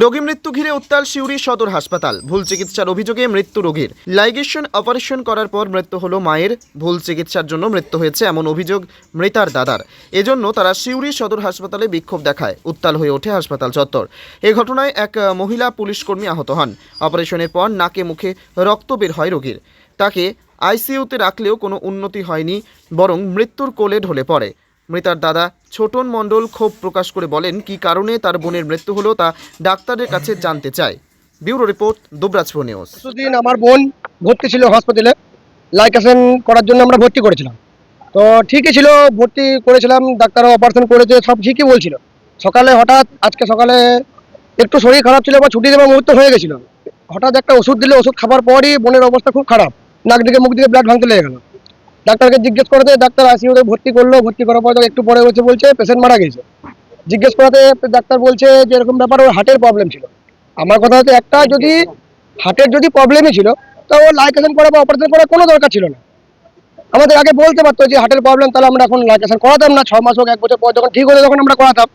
রোগী মৃত্যু ঘিরে উত্তাল সিউড়ি সদর হাসপাতাল। ভুল চিকিৎসার অভিযোগে মৃত্যু রোগীর। লাইগেশন অপারেশন করার পর মৃত্যু হলো মায়ের। ভুল চিকিৎসার জন্য মৃত্যু হয়েছে এমন অভিযোগ মৃতার দাদার। এজন্য তারা সিউড়ি সদর হাসপাতালে বিক্ষোভ দেখায়। উত্তাল হয়ে ওঠে হাসপাতাল চত্বর। এ ঘটনায় এক মহিলা পুলিশকর্মী আহত হন। অপারেশনের পর নাকে মুখে রক্ত বের হয় রোগীর। তাকে আইসিইউতে রাখলেও কোনো উন্নতি হয়নি, বরং মৃত্যুর কোলে ঢলে পড়ে। মৃতার দাদা। ছোটন মণ্ডল ক্ষোভ প্রকাশ করে বলেন, কি কারণে তার বোনের মৃত্যু হলো তা ডাক্তারের কাছে জানতে চায় ব্যুরো রিপোর্ট, দুবরাজপুর নিউজ। দিন আমার বোন ভর্তি ছিল হসপিটালে লাইকাসেন করার জন্য আমরা ভর্তি করেছিলাম। তো ঠিকই ছিল, ভর্তি করেছিলাম ডাক্তার অপারেশন করেছে, সব ঠিকই বলছিল। সকালে হঠাৎ, আজকে সকালে একটু শরীর খারাপ ছিল বা ছুটি দেওয়ার মুহূর্ত হয়ে গেছিল। হঠাৎ একটা ওষুধ দিলে, ওষুধ খাবার পরই বোনের অবস্থা খুব খারাপ। নাক দিকে মুখ দিকে ব্লাড ভাঙতে লেগে গেল। ডাক্তারকে জিজ্ঞেস করাতে ডাক্তার আইসিইউতে ভর্তি করল, ভর্তি করার পর একটু পরে বসে বলছে পেশেন্ট মারা গেছে। জিজ্ঞেস করাতে ডাক্তার বলছে যে এরকম ব্যাপার, ওর হার্টের প্রবলেম ছিল। আমার কথা হচ্ছে একটা যদি হার্টের যদি প্রবলেমই ছিল, তো ও লাইকেশন করা বা অপারেশন করার কোনো দরকার ছিল না। আমাদের আগে বলতে পারতো যে হার্টের প্রবলেম তাহলে আমরা এখন লাইকেশন করাতাম না। ছ মাস হোক, এক বছর পর যখন ঠিক হলে তখন আমরা করাতাম।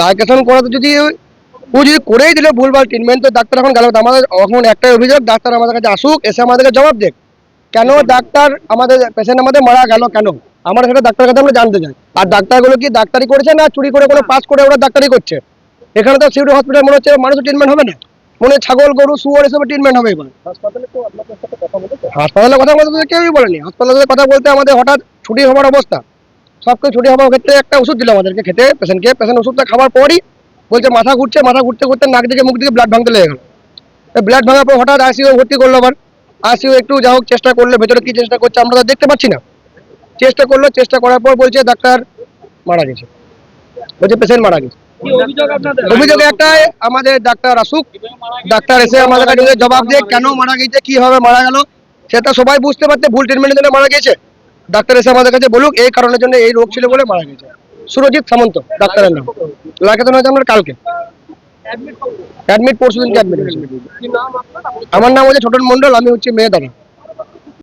লাইকেশন করাতে যদি ও যদি করেই দিল ভুলভাল ট্রিটমেন্ট তো ডাক্তার এখন গেল। আমাদের এখন একটাই অভিযোগ, ডাক্তার আমাদের কাছে আসুক, এসে আমাদেরকে জবাব দেখ কেন ডাক্তার আমাদের পেশেন্ট আমাদের মারা গেল কেন? আমরা সেটা ডাক্তারের কাছে আমরা জানতে চাই। আর ডাক্তারগুলো কি ডাক্তারি করেছে না চুরি করে কোনো পাস করে ওরা ডাক্তারি করছে? এখানে তো সিউড়ি হসপিটাল মনে হচ্ছে মানুষের ট্রিটমেন্ট হবে না। মনে ছাগল গরু শুয়োর এসবের ট্রিটমেন্ট হবে এবার। হাসপাতালে কথা বলতে কেউই বলেনি। হাসপাতালে কথা বলতে আমাদের হঠাৎ ছুটি হওয়ার অবস্থা। সব কিছু ছুটি হওয়ার ক্ষেত্রে একটা ওষুধ দিল আমাদেরকে খেতে। পেশেন্টকে পেশেন্ট ওষুধটা খাওয়ার পরই বলছে মাথা ঘুরছে মাথা ঘুরতে ঘুরতে নাক দিকে মুখ দিকে ব্লাড ভাঙতে লেগে গেল। ব্লাড ভাঙার পর হঠাৎ আইসিইউ ভর্তি করল আবার। আইসিইউ একটু যা হোক চেষ্টা করল ভেতরে কি চেষ্টা করছে আমরা তো দেখতে পাচ্ছি না। চেষ্টা করল চেষ্টা করার পর বলছে ডাক্তার মারা গেছে। বলছে পেশেন্ট মারা গেছে। অভিযোগ একটাই আমাদের ডাক্তার আসুক ডাক্তার এসে আমাদের কাছে জবাব দিয়ে কেন মারা গেছে কীভাবে মারা গেল সেটা সবাই বুঝতে পারছে ভুল ট্রিটমেন্টের জন্য মারা গেছে। ডাক্তার এসে আমাদের কাছে বলুক এই কারণের জন্য এই রোগ ছিল বলে মারা গেছে। সুরজিৎ সামন্ত ডাক্তারের নাম। লাগাতে হয়েছে আমার কালকে। অ্যাডমিট অ্যাডমিট হয়েছে আমার নাম হচ্ছে ছোটন মন্ডল আমি হচ্ছে মেয়ে দাদা।